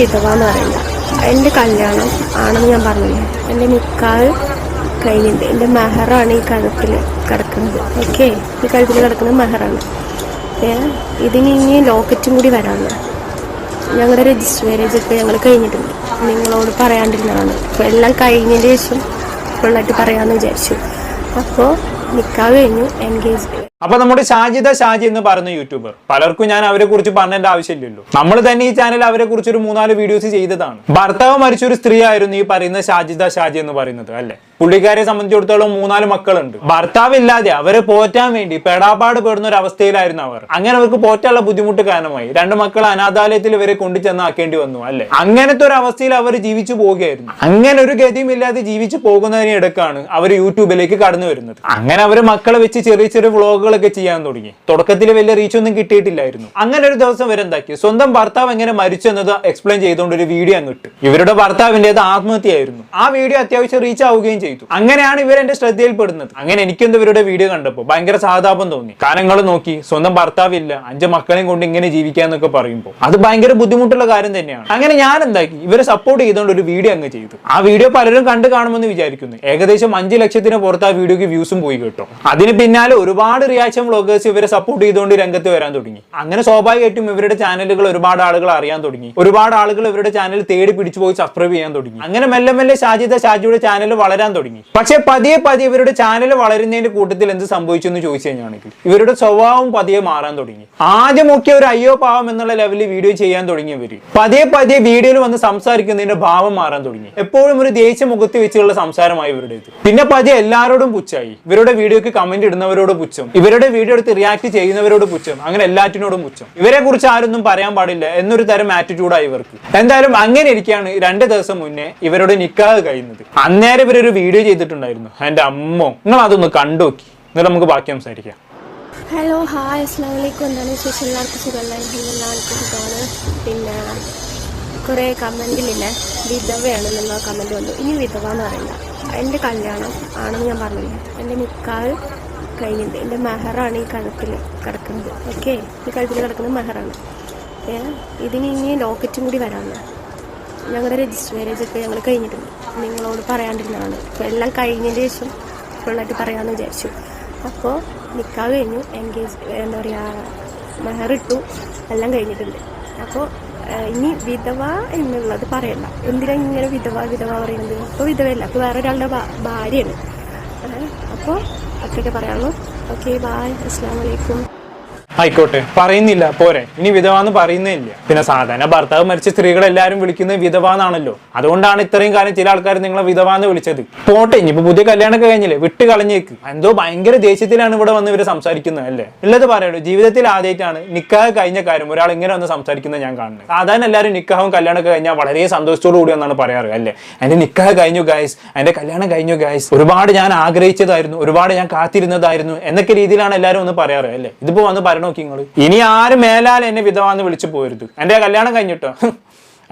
വിധവ എന്ന് പറയില്ല എന്റെ കല്യാണം ആണെന്ന് ഞാൻ പറഞ്ഞില്ലേ? എന്റെ നിക്കാഹ് കഴിഞ്ഞിട്ട് എന്റെ മെഹറാണ് ഈ കഴുത്തിൽ കിടക്കുന്നത്. ഓക്കെ ഈ കഴുത്തിൽ കിടക്കുന്നത് മെഹറാണ്. ഇതിന് ഇനി ലോക്കറ്റും കൂടി വരാമെന്ന് ഞങ്ങളുടെ രജിസ്റ്റർ മാരേജ് ഒക്കെ ഞങ്ങൾ കഴിഞ്ഞിട്ടുണ്ട്. നിങ്ങളോട് പറയാണ്ടിരുന്നതാണ്. അപ്പോൾ എല്ലാം കഴിഞ്ഞതിന് ശേഷം ഫുള്ളായിട്ട് പറയാമെന്ന് വിചാരിച്ചു. അപ്പോൾ നിൽക്കാതെ കഴിഞ്ഞു എൻഗേജ് അപ്പൊ നമ്മുടെ ഷാജിദ ഷാജി എന്ന് പറയുന്ന യൂട്യൂബർ പലർക്കും ഞാൻ അവരെ കുറിച്ച് പറഞ്ഞേണ്ട ആവശ്യമില്ലല്ലോ. നമ്മൾ തന്നെ ഈ ചാനൽ അവരെ കുറിച്ച് ഒരു മൂന്നാൽ വീഡിയോസ് ചെയ്തതാണ്. ഭർത്താവ് മരിച്ച ഒരു സ്ത്രീ ആയിരുന്നു ഈ പറയുന്ന ഷാജിദ ഷാജി എന്ന് പറയുന്നത് അല്ലെ? പുള്ളിക്കാരെ സംബന്ധിച്ചിടത്തോളം മൂന്നാൽ മക്കളുണ്ട്. ഭർത്താവ് ഇല്ലാതെ അവരെ പോറ്റാൻ വേണ്ടി പെടാപാട് പെടുന്ന ഒരു അവസ്ഥയിലായിരുന്നു അവർ. അങ്ങനെ അവർക്ക് പോറ്റാനുള്ള ബുദ്ധിമുട്ട് കാരണമായി. രണ്ട് മക്കൾ അനാഥാലയത്തിൽ ഇവരെ കൊണ്ടു ചെന്നാക്കേണ്ടി വന്നു അല്ലെ? അങ്ങനത്തെ ഒരു അവസ്ഥയിൽ അവർ ജീവിച്ചു പോവുകയായിരുന്നു അങ്ങനെ ഒരു ഗതിയും ഇല്ലാതെ ജീവിച്ചു പോകുന്നതിനിടക്കാണ് അവർ യൂട്യൂബിലേക്ക് കടന്നു വരുന്നത്. അങ്ങനെ അവർ മക്കളെ വെച്ച് ചെറിയ ചെറിയ വ്ളോഗുകളൊക്കെ ചെയ്യാൻ തുടങ്ങി. തുടക്കത്തിൽ വലിയ റീച്ചൊന്നും കിട്ടിയിട്ടില്ലായിരുന്നു. അങ്ങനെ ഒരു ദിവസം ഇവരെന്താക്കി സ്വന്തം ഭർത്താവ് എങ്ങനെ മരിച്ചു എന്നത് എക്സ്പ്ലെയിൻ ചെയ്തുകൊണ്ട് ഒരു വീഡിയോ അങ്ങ് ഇട്ടു. ഇവരുടെ ഭർത്താവിന്റെത് ആത്മഹത്യയായിരുന്നു. ആ വീഡിയോ അത്യാവശ്യം റീച്ച് ആവുകയും ചെയ്തു. അങ്ങനെയാണ് ഇവർ എന്റെ ശ്രദ്ധയിൽപ്പെടുന്നത്. അങ്ങനെ എനിക്കെന്ത് ഇവരുടെ വീഡിയോ കണ്ടപ്പോൾ ഭയങ്കര സഹതാപം തോന്നി. കാരണങ്ങൾ നോക്കി. സ്വന്തം ഭർത്താവില്ല. അഞ്ച് മക്കളെയും കൊണ്ട് ഇങ്ങനെ ജീവിക്കാന്നൊക്കെ പറയുമ്പോൾ അത് ഭയങ്കര ബുദ്ധിമുട്ടുള്ള കാര്യം തന്നെയാണ്. അങ്ങനെ ഞാൻ എന്താക്കി? ഇവരെ സപ്പോർട്ട് ചെയ്തുകൊണ്ട് ഒരു വീഡിയോ അങ്ങ് ചെയ്തു. ആ വീഡിയോ പലരും കണ്ടു കാണുമെന്ന് വിചാരിക്കുന്നു. ഏകദേശം അഞ്ച് ലക്ഷത്തിന് പുറത്ത് ആ വീഡിയോക്ക് വ്യൂസും പോയി കേട്ടോ. അതിന് പിന്നാലെ ഒരുപാട് റിയാക്ഷൻ വ്ളോഗേഴ്സ് ഇവരെ സപ്പോർട്ട് ചെയ്തുകൊണ്ട് രംഗത്ത് വരാൻ തുടങ്ങി. അങ്ങനെ സ്വാഭാവികമായിട്ടും ഇവരുടെ ചാനലുകൾ ഒരുപാട് ആളുകൾ അറിയാൻ തുടങ്ങി. ഒരുപാട് ആളുകൾ ഇവരുടെ ചാനൽ തേടി പിടിച്ചു പോയി സബ്സ്ക്രൈബ് ചെയ്യാൻ തുടങ്ങി. അങ്ങനെ മെല്ലെ മെല്ലെ ഷാജിദ ഷാജിയുടെ ചാനൽ വളരാൻ തുടങ്ങി. പക്ഷേ പതിയെ പതിയെ ഇവരുടെ ചാനൽ വളരുന്നതിന്റെ കൂട്ടത്തിൽ എന്ത് സംഭവിച്ചു എന്ന് ചോദിച്ചു കഴിഞ്ഞാണെങ്കിൽ ഇവരുടെ സ്വഭാവം പതിയെ മാറാൻ തുടങ്ങി. ആദ്യമൊക്കെ ഒരു അയ്യോ പാവം എന്നുള്ള ലെവലിൽ വീഡിയോ ചെയ്യാൻ തുടങ്ങിയവർ പതിയെ പതിയെ വീഡിയോയിൽ വന്ന് സംസാരിക്കുന്നതിന്റെ ഭാവം മാറാൻ തുടങ്ങി. എപ്പോഴും ഒരു ദേശീയ മുഖത്ത് വെച്ചുള്ള സംസാരമായി ഇവരുടെ പിന്നെ പതിയെ എല്ലാവരോടും പുച്ഛായി. ഇവരുടെ വീഡിയോക്ക് കമന്റ് ഇടുന്നവരോട് പുച്ഛം. ഇവരുടെ വീഡിയോ എടുത്ത് റിയാക്ട് ചെയ്യുന്നവരോട് പുച്ഛം അങ്ങനെ എല്ലാറ്റിനോടും പുച്ഛം. ഇവരെ കുറിച്ച് ആരൊന്നും പറയാൻ പാടില്ല എന്നൊരു തരം ആറ്റിറ്റ്യൂഡായി ഇവർക്ക്. എന്തായാലും അങ്ങനെ ഇരിക്കുകയാണ് രണ്ട് ദിവസം മുന്നേ ഇവരുടെ നിക്കാഹ് കഴിയുന്നത് അന്നേരം ഇവരൊരു വീഡിയോ ചെയ്തിട്ടുണ്ടായിരുന്നു. എന്റെ അമ്മോ നിങ്ങൾ അതൊന്ന് കണ്ടുനോക്കി എന്നിട്ട് നമുക്ക് ബാക്കി സംസാരിക്കാം. ഹലോ ഹായ് അസ്ലാം എന്താണ് വിശേഷം? എല്ലാവർക്കും സുഖമല്ലായിരിക്കും എല്ലാവർക്കും സുഖമാണ്. പിന്നെ കുറേ കമന്റിലില്ലേ. വിധവയാണെന്നുള്ള കമന്റ് വന്നു. ഇനി വിധവ എന്ന് പറയില്ല. എന്റെ കല്യാണം ആണെന്ന് ഞാൻ പറഞ്ഞില്ല? എന്റെ നിക്കാഹ് കഴിഞ്ഞിട്ടുണ്ട് എന്റെ മെഹറാണ് ഈ കഴുത്തിൽ കിടക്കുന്നത്. ഓക്കെ? ഈ കഴുത്തിൽ കിടക്കുന്നത് മെഹറാണ്. ഇതിന് ഇനി ലോക്കറ്റും കൂടി വരാമെന്ന് ഞങ്ങളുടെ രജിസ്റ്റർ മാരേജ് ഒക്കെ ഞങ്ങൾ കഴിഞ്ഞിട്ടുണ്ട്. നിങ്ങളോട് പറയാണ്ടിരുന്നതാണ്. അപ്പോൾ എല്ലാം കഴിഞ്ഞതിന് ശേഷം ഫുള്ളായിട്ട് പറയാമെന്ന് വിചാരിച്ചു. അപ്പോൾ നിൽക്കാൻ കഴിഞ്ഞു. എൻഗേജ് എന്താ പറയുക മെഹർ ഇട്ടു. എല്ലാം കഴിഞ്ഞിട്ടുണ്ട്. അപ്പോൾ ഇനി വിധവ എന്നുള്ളത് പറയണ്ട. എന്തിനാ ഇങ്ങനെ വിധവ വിധവ പറയുന്നത്? അപ്പോൾ വിധവയല്ല. അപ്പോൾ വേറെ ഒരാളുടെ ഭാര്യയാണ്. അപ്പോൾ അത്രയൊക്കെ പറയാനുള്ളൂ. ഓക്കെ ബായ് അസ്സാം വലൈക്കും ആയിക്കോട്ടെ. പറയുന്നില്ല പോരെ. ഇനി വിധവ എന്ന് പറയുന്നേ ഇല്ല. പിന്നെ സാധാരണ ഭർത്താവ് മരിച്ച സ്ത്രീകൾ എല്ലാവരും വിളിക്കുന്നത് വിധവ എന്നാണല്ലോ അതുകൊണ്ടാണ് ഇത്രയും കാലം ചില ആൾക്കാർ നിങ്ങളെ വിധവ എന്ന് വിളിച്ചത്. പോട്ടെ ഇനിയിപ്പോ പുതിയ കല്യാണമൊക്കെ കഴിഞ്ഞില്ലേ? വിട്ട് കളഞ്ഞേക്ക് എന്തോ ഭയങ്കര ദേഷ്യത്തിലാണ് ഇവിടെ വന്ന് ഇവർ സംസാരിക്കുന്നത് അല്ലേ? ഉള്ളത് പറയുള്ളൂ ജീവിതത്തിൽ ആദ്യമായിട്ടാണ് നിക്കാഹ് കഴിഞ്ഞ കാര്യം ഒരാൾ ഇങ്ങനെ വന്ന് സംസാരിക്കുന്നത് ഞാൻ കാണുന്നത്. സാധാരണ എല്ലാവരും നിക്കാഹും കല്യാണമൊക്കെ കഴിഞ്ഞാൽ വളരെ സന്തോഷത്തോടു കൂടി എന്നാണ് പറയാറ് അല്ലേ? എന്റെ നിക്കാഹ് കഴിഞ്ഞു ഗായ്സ് എന്റെ കല്യാണം കഴിഞ്ഞു ഗായ്സ് ഒരുപാട് ഞാൻ ആഗ്രഹിച്ചതായിരുന്നു ഒരുപാട് ഞാൻ കാത്തിരുന്നതായിരുന്നു എന്നൊക്കെ രീതിയിലാണ് എല്ലാവരും ഒന്ന് പറയാറ് അല്ലേ? ഇതിപ്പോ വന്ന് പറയണ നോക്കി നിങ്ങൾ ഇനി ആരും മേലാൽ എന്നെ വിധവാന്ന് വിളിച്ചു പോരുത്. എന്റെ കല്യാണം കഴിഞ്ഞിട്ടോ?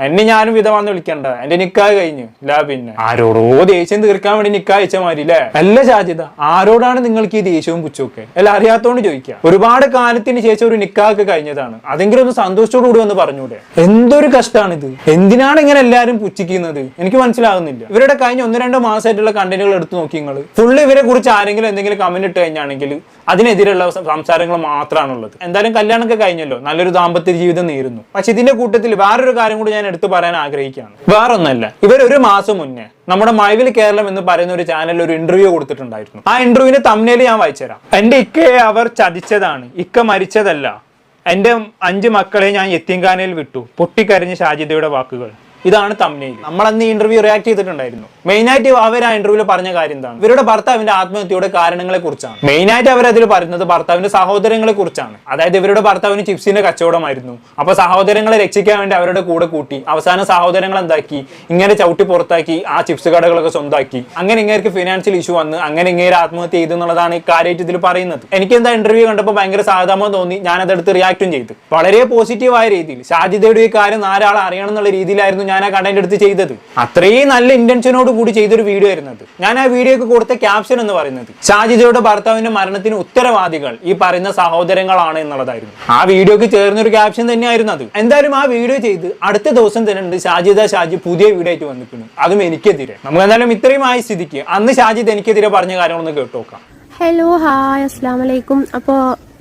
എന്നെ ഞാനും വിധവാന്ന് വിളിക്കണ്ട. എന്റെ നിക്കാഹ് കഴിഞ്ഞു. ഇല്ല പിന്നെ. ആരോടോ ദേഷ്യം തീർക്കാൻ വേണ്ടി നിക്കാഹ് അയച്ച മാതിരി അല്ലേ അല്ല സാധ്യത ആരോടാണ് നിങ്ങൾക്ക് ഈ ദേഷ്യവും പുച്ചൊക്കെ അല്ല അറിയാത്തോണ്ട് ചോദിക്കുക ഒരുപാട് കാലത്തിന് ശേഷം ഒരു നിക്കാഹ് കഴിഞ്ഞതാണ്. അതെങ്കിലും ഒന്ന് സന്തോഷത്തോടു കൂടി ഒന്ന് പറഞ്ഞൂടെ? എന്തൊരു കഷ്ടമാണിത് എന്തിനാണ് ഇങ്ങനെ എല്ലാരും പുച്ഛിക്കുന്നത്? എനിക്ക് മനസ്സിലാകുന്നില്ല. ഇവരുടെ കഴിഞ്ഞ ഒന്ന് രണ്ടോ മാസമായിട്ടുള്ള കണ്ടന്റുകൾ എടുത്തു നോക്കി നിങ്ങൾ ഫുള്ള് ഇവരെ കുറിച്ച് ആരെങ്കിലും എന്തെങ്കിലും കമന്റ് ഇട്ട് കഴിഞ്ഞാണെങ്കിൽ അതിനെതിരെയുള്ള സംസാരങ്ങൾ മാത്രമാണുള്ളത് എന്തായാലും കല്യാണമൊക്കെ കഴിഞ്ഞല്ലോ. നല്ലൊരു ദാമ്പത്യ ജീവിതം നേരുന്നു. പക്ഷെ ഇതിന്റെ കൂട്ടത്തിൽ വേറൊരു കാര്യം കൂടി ഞാൻ എടുത്തു പറയാൻ ആഗ്രഹിക്കുകയാണ്. വേറൊന്നല്ല ഇവർ ഒരു മാസം മുന്നേ നമ്മുടെ മൈവിൽ കേരളം എന്ന് പറയുന്ന ഒരു ചാനലിൽ ഒരു ഇന്റർവ്യൂ കൊടുത്തിട്ടുണ്ടായിരുന്നു. ആ ഇന്റർവ്യൂവിന്റെ തമ്മിൽ ഞാൻ വായിച്ചുതരാം. എന്റെ ഇക്കയെ അവർ ചതിച്ചതാണ്. ഇക്ക മരിച്ചതല്ല. എന്റെ അഞ്ച് മക്കളെ ഞാൻ യത്തീംഖാനയിൽ വിട്ടു. പൊട്ടിക്കരഞ്ഞ് ഷാജിദയുടെ വാക്കുകൾ. ഇതാണ് തമ്മിൽ നമ്മൾ അന്ന് ഇന്റർവ്യൂ റിയാക്ട് ചെയ്തിട്ടുണ്ടായിരുന്നു. മെയിൻ ആയിട്ട് അവർ ആ ഇന്റർവ്യൂവിൽ പറഞ്ഞ കാര്യം എന്താണ്? ഇവരുടെ ഭർത്താവിന്റെ ആത്മഹത്യയുടെ കാരണങ്ങളെ കുറിച്ചാണ്. മെയിൻ ആയിട്ട് അവർ അതിൽ പറയുന്നത് ഭർത്താവിന്റെ സഹോദരങ്ങളെ കുറിച്ചാണ്. അതായത് ഇവരുടെ ഭർത്താവിന് ചിപ്സിന്റെ കച്ചവടമായിരുന്നു. അപ്പൊ സഹോദരങ്ങളെ രക്ഷിക്കാൻ വേണ്ടി അവരുടെ കൂടെ കൂട്ടി അവസാനം സഹോദരങ്ങൾ എന്താക്കി? ഇങ്ങനെ ചവിട്ടി പുറത്താക്കി ആ ചിപ്സ് കടകളൊക്കെ സ്വന്തമാക്കി അങ്ങനെ ഇങ്ങനെ ഫിനാൻഷ്യൽ ഇഷ്യൂ വന്ന് അങ്ങനെ ഇങ്ങനെ ആത്മഹത്യ ചെയ്തു എന്നുള്ളതാണ് ഈ കാര്യമായിട്ട് ഇതിൽ പറയുന്നത്. എനിക്ക് എന്താ ഇന്റർവ്യൂ കണ്ടപ്പോൾ ഭയങ്കര സാധാമോ തോന്നി. ഞാൻ അതെടുത്ത് റിയാക്റ്റും ചെയ്തു. വളരെ പോസിറ്റീവായ രീതിയിൽ. സാധ്യതയുടെ ഈ കാര്യം നാലാൾ അറിയണം എന്നുള്ള രീതിയിലായിരുന്നു ഞാൻ ഞാൻ ആ കണ്ടന്റ് എടുത്ത് ചെയ്തത്. അത്രയും നല്ല ഇന്റൻഷനോട് കൂടി ചെയ്തൊരു വീഡിയോ ആയിരുന്നത് ഞാൻ ആ വീഡിയോക്ക് കൊടുത്ത ക്യാപ്ഷൻ എന്ന് പറയുന്നത്. ഷാജിജയുടെ ഭർത്താവിന്റെ മരണത്തിന് ഉത്തരവാദികൾ ഈ പറയുന്ന സഹോദരങ്ങളാണ് എന്നുള്ളതായിരുന്നു. ആ വീഡിയോക്ക് ചേർന്നൊരു ക്യാപ്ഷൻ തന്നെയായിരുന്നു അത്. എന്തായാലും ആ വീഡിയോ ചെയ്ത് അടുത്ത ദിവസം തന്നെ ഷാജിദ ഷാജി പുതിയ വീഡിയോ ആയിട്ട് വന്നിട്ടുണ്ട് അതും എനിക്കെതിരെ. നമുക്ക് എന്തായാലും ഇത്രയും ആയ സ്ഥിതിക്ക് അന്ന് ഷാജിദ് എനിക്കെതിരെ പറഞ്ഞ കാര്യങ്ങളൊന്ന് കേട്ടു നോക്കാം. ഹലോ ഹായ് അസ്സാം വലൈക്കും അപ്പോൾ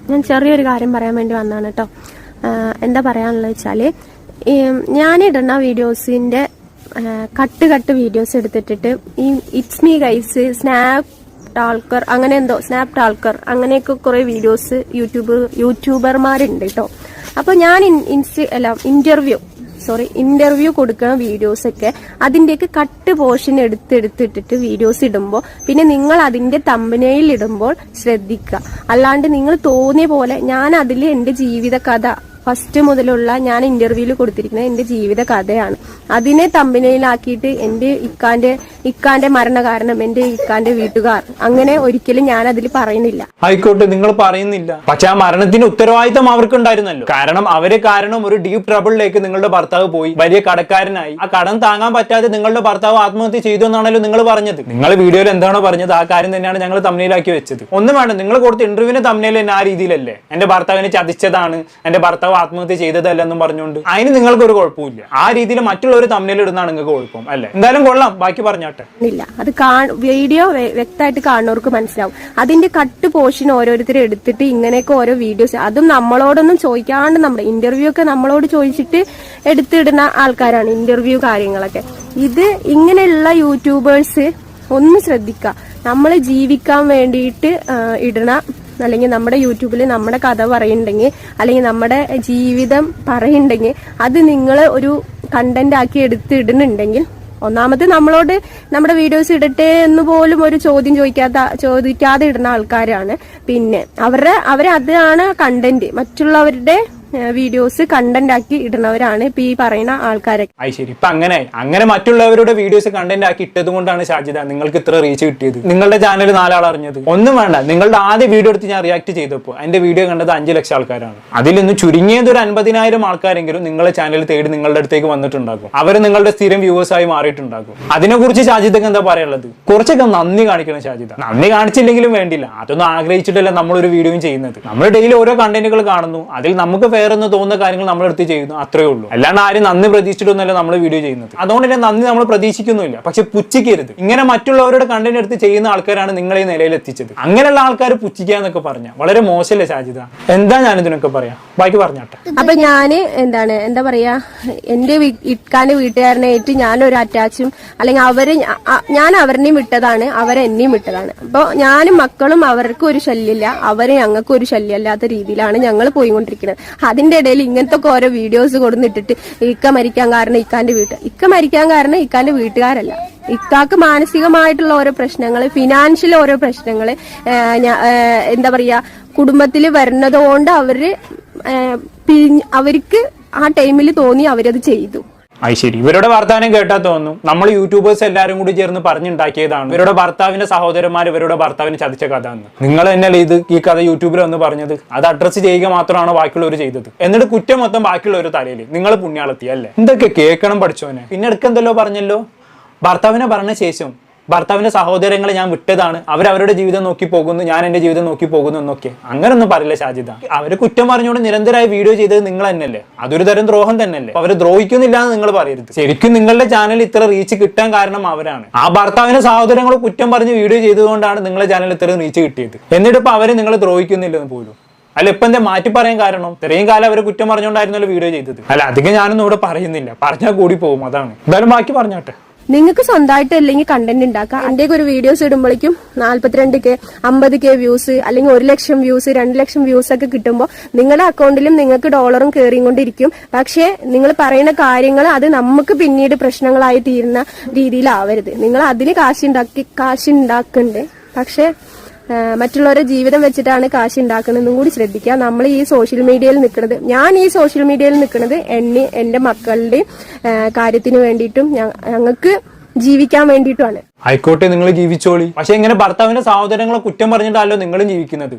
ഞാൻ ചെറിയൊരു കാര്യം പറയാൻ വേണ്ടി വന്നതാണ് കേട്ടോ എന്താ പറയാനുള്ളത് വെച്ചാൽ ഞാനിടുന്ന വീഡിയോസിന്റെ കട്ട് കട്ട് വീഡിയോസ് എടുത്തിട്ടിട്ട് ഈ it's me guys snap talker അങ്ങനെ എന്തോ സ്നാപ് ടാൾക്കർ അങ്ങനെയൊക്കെ കുറേ വീഡിയോസ് യൂട്യൂബ് യൂട്യൂബർമാരുണ്ട് കേട്ടോ അപ്പോൾ ഞാൻ ഇൻ- ഇൻസ്റ്റ അല്ല ഇന്റർവ്യൂ സോറി ഇന്റർവ്യൂ കൊടുക്കുന്ന വീഡിയോസൊക്കെ അതിന്റെയൊക്കെ കട്ട് പോർഷൻ എടുത്തെടുത്തിട്ടിട്ട് വീഡിയോസ് ഇടുമ്പോൾ പിന്നെ നിങ്ങൾ അതിന്റെ തമ്പനയിൽ ഇടുമ്പോൾ ശ്രദ്ധിക്കുക. അല്ലാണ്ട് നിങ്ങൾ തോന്നിയ പോലെ ഞാൻ അതിൽ എന്റെ ജീവിത കഥ ഫസ്റ്റ് മുതലുള്ള ഞാൻ ഇന്റർവ്യൂവിൽ കൊടുത്തിരിക്കുന്നത് എന്റെ ജീവിത കഥയാണ്. അതിനെ തമ്പനയിലാക്കിയിട്ട് എന്റെ ഇക്കാന്റെ ഇക്കാന്റെ മരണ കാരണം എന്റെ ഇക്കാന്റെ വീട്ടുകാർ. അങ്ങനെ ഒരിക്കലും ഞാൻ അതിൽ പറയുന്നില്ല. ആയിക്കോട്ടെ നിങ്ങൾ പറയുന്നില്ല. പക്ഷെ ആ മരണത്തിന്റെ ഉത്തരവാദിത്തം അവർക്കുണ്ടായിരുന്നല്ലോ. കാരണം അവരെ കാരണം ഒരു ഡീപ് ട്രബിളിലേക്ക് നിങ്ങളുടെ ഭർത്താവ് പോയി. വലിയ കടക്കാരനായി. ആ കടം താങ്ങാൻ പറ്റാതെ നിങ്ങളുടെ ഭർത്താവ് ആത്മഹത്യ ചെയ്തു എന്നാണല്ലോ നിങ്ങൾ പറഞ്ഞത്. നിങ്ങൾ വീഡിയോയിൽ എന്താണോ പറഞ്ഞത്? ആ കാര്യം തന്നെയാണ് ഞങ്ങൾ തമ്മിലാക്കി വെച്ചത്. ഒന്നും വേണ്ട നിങ്ങൾ കൊടുത്ത ഇന്റർവ്യൂവിന് തന്നെ ആ രീതിയിലല്ലേ? എന്റെ ഭർത്താവിനെ ചതിച്ചതാണ്. എന്റെ ഭർത്താവ് ആത്മഹത്യ ചെയ്തതല്ലെന്നും പറഞ്ഞുകൊണ്ട്. അതിന് നിങ്ങൾക്ക് ഒരു കുഴപ്പമില്ല ആ രീതിയിൽ മറ്റുള്ളവർ തമ്മിൽ ഇടുന്നതാണ് നിങ്ങൾക്ക് കുഴപ്പം അല്ലേ? എന്തായാലും കൊള്ളാം. ബാക്കി പറഞ്ഞാട്ടെ. ഇല്ല. അത് വീഡിയോ വ്യക്തമായിട്ട് കാണുന്നവർക്ക് മനസ്സിലാവും. അതിന്റെ കട്ട് പോർഷൻ ഓരോരുത്തർ എടുത്തിട്ട് ഇങ്ങനെയൊക്കെ ഓരോ വീഡിയോസ് അതും നമ്മളോടൊന്നും ചോദിക്കാണ്ട് നമ്മുടെ ഇന്റർവ്യൂ ഒക്കെ നമ്മളോട് ചോദിച്ചിട്ട് എടുത്തിടുന്ന ആൾക്കാരാണ് ഇന്റർവ്യൂ കാര്യങ്ങളൊക്കെ. ഇത് ഇങ്ങനെയുള്ള യൂട്യൂബേഴ്സ് ഒന്ന് ശ്രദ്ധിക്കുക നമ്മൾ ജീവിക്കാൻ വേണ്ടിയിട്ട് ഇടണ അല്ലെങ്കിൽ നമ്മുടെ യൂട്യൂബിൽ നമ്മുടെ കഥ പറയുന്നുണ്ടെങ്കിൽ അല്ലെങ്കിൽ നമ്മുടെ ജീവിതം പറയുന്നുണ്ടെങ്കിൽ അത് നിങ്ങൾ ഒരു കണ്ടന്റ് ആക്കി എടുത്ത് ഇടുന്നുണ്ടെങ്കിൽ ഒന്നാമത് നമ്മളോട് നമ്മുടെ വീഡിയോസ് ഇടട്ടെ എന്ന് പോലും ഒരു ചോദ്യം ചോദിക്കാത്ത ചോദിക്കാതെ ഇടുന്ന ആൾക്കാരാണ്. പിന്നെ അവരുടെ അവരതാണ് കണ്ടന്റ് മറ്റുള്ളവരുടെ വീഡിയോസ് കണ്ടന്റ് ആക്കി ഇടുന്നവരാണ് ഇപ്പൊ ഈ പറയുന്ന ആൾക്കാരൊക്കെ. അത് ശരി. ഇപ്പൊ അങ്ങനെ അങ്ങനെ മറ്റുള്ളവരുടെ വീഡിയോസ് കണ്ടന്റ് ആക്കി ഇട്ടത് കൊണ്ടാണ് ഷാജിദ നിങ്ങൾക്ക് ഇത്ര റീച്ച് കിട്ടിയത്. നിങ്ങളുടെ ചാനൽ നാലാൾ അറിഞ്ഞത്. ഒന്നും വേണ്ട. നിങ്ങളുടെ ആദ്യ വീഡിയോ എടുത്ത് ഞാൻ റിയാക്ട് ചെയ്തപ്പോൾ എന്റെ വീഡിയോ കണ്ടത് അഞ്ച് ലക്ഷം ആൾക്കാരാണ്. അതിൽ നിന്ന് ചുരുങ്ങിയത് ഒരു അൻപതിനായിരം ആൾക്കാരെങ്കിലും നിങ്ങളുടെ ചാനൽ തേടി നിങ്ങളുടെ അടുത്തേക്ക് വന്നിട്ടുണ്ടാകും. അവർ നിങ്ങളുടെ സ്ഥിരം വ്യൂവേഴ്സ് ആയി മാറിയിട്ടുണ്ടാകും. അതിനെക്കുറിച്ച് ഷാജിദക്ക് എന്താ പറയാനുള്ളത്? കുറച്ചൊക്കെ നന്ദി കാണിക്കണം ഷാജിദ. നന്ദി കാണിച്ചില്ലെങ്കിലും വേണ്ടില്ല. അതൊന്നും ആഗ്രഹിച്ചിട്ടല്ല നമ്മളൊരു വീഡിയോയും ചെയ്യുന്നത്. നമ്മൾ ഡെയിലി ഓരോ കണ്ടന്റുകൾ കാണുന്നു. അതിൽ നമുക്ക് എന്ന് തോന്നുന്ന കാര്യങ്ങൾ നമ്മളെടുത്ത് ചെയ്യുന്നു. അത്രേ ഉള്ളൂ. അല്ലാണ്ട് ആരും നന്ദി പ്രതീക്ഷിച്ചിട്ടൊന്നുമല്ല നമ്മൾ വീഡിയോ ചെയ്യുന്നത്. അതുകൊണ്ട് തന്നെ നന്ദി നമ്മൾ പ്രതീക്ഷിക്കുന്നില്ല പക്ഷെ പുച്ഛിക്കരുത്. ഇങ്ങനെ മറ്റുള്ളവരുടെ കണ്ടന്റ് എടുത്ത് ചെയ്യുന്ന ആൾക്കാരാണ് നിങ്ങളെ ഈ നിലയിൽ എത്തിച്ചത് അങ്ങനെയുള്ള ആൾക്കാർ പുച്ഛിക്കുക എന്നൊക്കെ പറഞ്ഞ. വളരെ മോശമല്ലേ സാധ്യത എന്താ ഞാൻ ഇതിനൊക്കെ പറയാം? ബാക്കി പറഞ്ഞാട്ടെ. അപ്പൊ ഞാൻ എന്താണ് എന്താ പറയാ എന്റെ ഇക്കാന്റെ വീട്ടുകാരനെ ആയിട്ട് ഞാനൊരു അറ്റാച്ചും അല്ലെങ്കിൽ അവർ ഞാൻ അവരെയും വിട്ടതാണ് അവരെന്നെയും വിട്ടതാണ്. അപ്പൊ ഞാനും മക്കളും അവർക്കും ഒരു ശല്യമില്ല അവർ ഞങ്ങൾക്കും ഒരു ശല്യമില്ലാത്ത രീതിയിലാണ് ഞങ്ങൾ പോയിക്കൊണ്ടിരിക്കുന്നത്. അതിന്റെ ഇടയിൽ ഇങ്ങനത്തെ ഒക്കെ ഓരോ വീഡിയോസ് കൊടുന്നിട്ടിട്ട് ഇക്ക മരിക്കാൻ കാരണം ഇക്കാന്റെ വീട്ട് ഇക്ക മരിക്കാൻ കാരണം ഇക്കാന്റെ വീട്ടുകാരല്ല. ഇക്കാക്ക് മാനസികമായിട്ടുള്ള ഓരോ പ്രശ്നങ്ങൾ ഫിനാൻഷ്യൽ ഓരോ പ്രശ്നങ്ങൾ എന്താ പറയാ കുടുംബത്തിൽ വരുന്നത് കൊണ്ട് അവർ അവർക്ക് ആ ടൈമിൽ തോന്നി അവരത് ചെയ്തു. അത് ശരി. ഇവരുടെ വർത്താനം കേട്ടാൽ തോന്നും. നമ്മൾ യൂട്യൂബേഴ്സ് എല്ലാവരും കൂടി ചേർന്ന് പറഞ്ഞുണ്ടാക്കിയതാണ്. ഇവരുടെ ഭർത്താവിന്റെ സഹോദരന്മാർ ഇവരുടെ ഭർത്താവിനെ ചതിച്ച കഥ എന്ന് നിങ്ങൾ തന്നെയല്ലേ ഇത് ഈ കഥ യൂട്യൂബിൽ ഒന്ന് പറഞ്ഞത്? അത് അഡ്രസ്സ് ചെയ്യുക മാത്രമാണ് ബാക്കിയുള്ളവർ ചെയ്തത്. എന്നിട്ട് കുറ്റം മൊത്തം ബാക്കിയുള്ളവർ തലയിൽ നിങ്ങൾ പുണ്യാളത്തി അല്ലേ? എന്തൊക്കെ കേൾക്കണം പഠിച്ചോനെ പിന്നെ എടുക്കെന്തല്ലോ പറഞ്ഞല്ലോ? ഭർത്താവിനെ പറഞ്ഞ ശേഷം ഭർത്താവിന്റെ സഹോദരങ്ങളെ ഞാൻ വിട്ടതാണ്. അവരവരുടെ ജീവിതം നോക്കി പോകുന്നു ഞാൻ എന്റെ ജീവിതം നോക്കി പോകുന്നു എന്നൊക്കെ. അങ്ങനൊന്നും പറയില്ല ഷാജിദ. അവർ കുറ്റം പറഞ്ഞുകൊണ്ട് നിരന്തരമായി വീഡിയോ ചെയ്തത് നിങ്ങൾ തന്നെയല്ലേ? അതൊരു തരം ദ്രോഹം തന്നെയല്ലേ? അവർ ദ്രോഹിക്കുന്നില്ല എന്ന് നിങ്ങൾ പറയരുത്. ശരിക്കും നിങ്ങളുടെ ചാനൽ ഇത്ര റീച്ച് കിട്ടാൻ കാരണം അവരാണ്. ആ ഭർത്താവിന്റെ സഹോദരങ്ങൾ കുറ്റം പറഞ്ഞ് വീഡിയോ ചെയ്തതുകൊണ്ടാണ് നിങ്ങളുടെ ചാനൽ ഇത്ര റീച്ച് കിട്ടിയത്. എന്നിട്ട് ഇപ്പൊ അവർ നിങ്ങളെ ദ്രോഹിക്കുന്നില്ലെന്ന് പോലും. അല്ല ഇപ്പൊ എന്താ മാറ്റി പറയാൻ കാരണം? ഇത്രയും കാലം അവരെ കുറ്റം പറഞ്ഞുകൊണ്ടായിരുന്നല്ലോ വീഡിയോ ചെയ്തത്. അല്ല അധികം ഞാനൊന്നും ഇവിടെ പറയുന്നില്ല. പറഞ്ഞാൽ കൂടി പോകും അതാണ്. എന്തായാലും ബാക്കി പറഞ്ഞോട്ടെ. നിങ്ങൾക്ക് സ്വന്തമായിട്ട് അല്ലെങ്കിൽ കണ്ടന്റ് ഉണ്ടാക്കാം. എന്റെ ഒരു വീഡിയോസ് ഇടുമ്പോഴേക്കും നാല്പത്തിരണ്ട് കെ അമ്പത് കെ വ്യൂസ് അല്ലെങ്കിൽ ഒരു ലക്ഷം വ്യൂസ് രണ്ട് ലക്ഷം വ്യൂസ് ഒക്കെ കിട്ടുമ്പോൾ നിങ്ങളുടെ അക്കൗണ്ടിലും നിങ്ങൾക്ക് ഡോളറും കയറിക്കൊണ്ടിരിക്കും പക്ഷേ നിങ്ങൾ പറയുന്ന കാര്യങ്ങൾ അത് നമുക്ക് പിന്നീട് പ്രശ്നങ്ങളായി തീരുന്ന രീതിയിലാവരുത്. നിങ്ങൾ അതിന് കാശ് ഉണ്ടാക്കി കാശ് പക്ഷേ മറ്റുള്ളവരുടെ ജീവിതം വെച്ചിട്ടാണ് കാശ് ഉണ്ടാക്കുന്നതെന്നും കൂടി ശ്രദ്ധിക്കുക. നമ്മൾ ഈ സോഷ്യൽ മീഡിയയിൽ നിൽക്കുന്നത് ഞാൻ ഈ സോഷ്യൽ മീഡിയയിൽ നിൽക്കുന്നത് എന്നെ എന്റെ മക്കളുടെ കാര്യത്തിന് വേണ്ടിയിട്ടും ഞങ്ങൾക്ക് ജീവിക്കാൻ വേണ്ടിയിട്ടുമാണ് ആയിക്കോട്ടെ നിങ്ങൾ ജീവിച്ചോളി. പക്ഷെ ഇങ്ങനെ ഭർത്താവിന്റെ സഹോദരങ്ങളെ കുറ്റം പറഞ്ഞിട്ടല്ലോ നിങ്ങളും ജീവിക്കുന്നത്.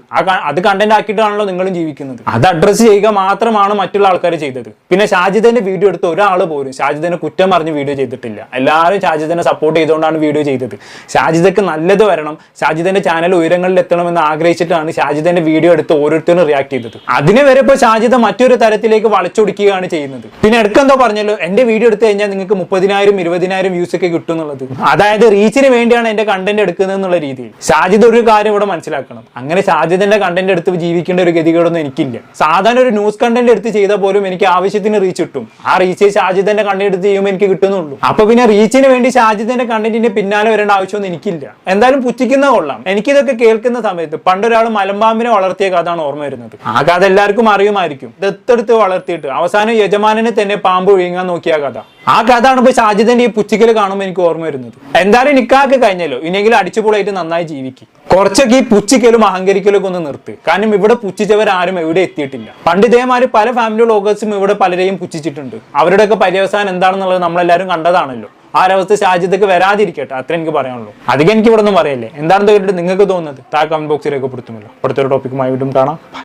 അത് കണ്ടന്റ് ആക്കിയിട്ടാണല്ലോ നിങ്ങളും ജീവിക്കുന്നത്. അത് അഡ്രസ്സ് ചെയ്യുക മാത്രമാണ് മറ്റുള്ള ആൾക്കാർ ചെയ്തത്. പിന്നെ ഷാജിദന്റെ വീഡിയോ എടുത്ത് ഒരാൾ പോലും ഷാജിദനെ കുറ്റം പറഞ്ഞ് വീഡിയോ ചെയ്തിട്ടില്ല. എല്ലാവരും ഷാജിദനെ സപ്പോർട്ട് ചെയ്തുകൊണ്ടാണ് വീഡിയോ ചെയ്തത്. ഷാജിദക്ക് നല്ലത് വരണം. ഷാജിദന്റെ ചാനൽ ഉയരങ്ങളിൽ എത്തണമെന്ന് ആഗ്രഹിച്ചിട്ടാണ് ഷാജിദന്റെ വീഡിയോ എടുത്ത് ഓരോരുത്തരും റിയാക്ട് ചെയ്തത്. അതിനെ വരെ ഇപ്പോൾ ഷാജിദ മറ്റൊരു തരത്തിലേക്ക് വളച്ചൊടിക്കുകയാണ് ചെയ്യുന്നത്. പിന്നെ എടുക്കെന്തോ പറഞ്ഞല്ലോ എന്റെ വീഡിയോ എടുത്തു കഴിഞ്ഞാൽ നിങ്ങൾക്ക് മുപ്പതിനായിരം ഇരുപതിനായിരം വ്യൂസ് ഒക്കെ കിട്ടും എന്നുള്ളത്. അതായത് റീച്ചിന് വേണ്ടിയാണ് എന്റെ കണ്ടന്റ് എടുക്കുന്നത് എന്നുള്ള രീതിയിൽ. ഷാജിദ് ഒരു കാര്യം ഇവിടെ മനസ്സിലാക്കണം. അങ്ങനെ ഷാജിദിന്റെ കണ്ടന്റ് എടുത്ത് ജീവിക്കേണ്ട ഒരു ഗതികേടൊന്നും എനിക്കില്ല. സാധാരണ ഒരു ന്യൂസ് കണ്ടന്റ് എടുത്ത് ചെയ്താൽ പോലും എനിക്ക് ആവശ്യത്തിന് റീച്ച് കിട്ടും. ആ റീച്ച് ഷാജിദിന്റെ കണ്ടന്റ് എടുത്ത് ചെയ്യുമ്പോൾ എനിക്ക് കിട്ടുന്നുള്ളൂ. അപ്പൊ പിന്നെ റീച്ചിന് വേണ്ടി ഷാജിദിന്റെ കണ്ടന്റിന്റെ പിന്നാലെ വരേണ്ട ആവശ്യമൊന്നും എനിക്കില്ല. എന്തായാലും പുച്ഛിക്കുന്ന കൊള്ളാം. എനിക്കിതൊക്കെ കേൾക്കുന്ന സമയത്ത് പണ്ടൊരാൾ മലമ്പാമ്പിനെ വളർത്തിയ കഥയാണ് ഓർമ്മ വരുന്നത്. ആ കഥ എല്ലാവർക്കും അറിയുമായിരിക്കും. ദത്തെടുത്ത് വളർത്തിയിട്ട് അവസാനം യജമാനനെ തന്നെ പാമ്പ് വിഴുങ്ങാൻ നോക്കിയ കഥ. ആ കഥയാണ് ഇപ്പൊ ഷാജിദിന്റെ ഈ പുച്ചിക്കൽ കാണുമ്പോൾ എനിക്ക് ഓർമ്മ വരുന്നത്. എന്തായാലും നിക്കാക്ക് കഴിഞ്ഞല്ലോ. ഇനിയെങ്കിലും അടിച്ചുപൊളിയായിട്ട് നന്നായി ജീവിക്കും. കുറച്ചൊക്കെ ഈ പുച്ചിക്കലും അഹങ്കരിക്കലും ഒക്കെ ഒന്ന് നിർത്ത്. കാരണം ഇവിടെ പുച്ഛിച്ചവരാരും എവിടെ എത്തിയിട്ടില്ല. പണ്ട് പല ഫാമിലി വ്ളോഗേഴ്സും ഇവിടെ പലരെയും പുച്ഛിച്ചിട്ടുണ്ട്. അവരുടെയൊക്കെ പര്യവസാനം എന്താണെന്നുള്ളത് നമ്മളെല്ലാവരും കണ്ടതാണല്ലോ. ആ ഒരവസ്ഥ ഷാജിദക്ക് വരാതിരിക്കട്ടെ. അത്ര എനിക്ക് പറയാനുള്ളൂ. അധികം എനിക്ക് ഇവിടെ ഒന്നും പറയല്ലേ. എന്താണെന്ന് കേട്ടിട്ട് നിങ്ങൾക്ക് തോന്നുന്നത്? താ കമന്റ് ബോക്സിലേക്ക് പെടുത്തുമല്ലോ അടുത്തൊരു ടോപ്പിക്കുമായി വീണ്ടും കാണാം.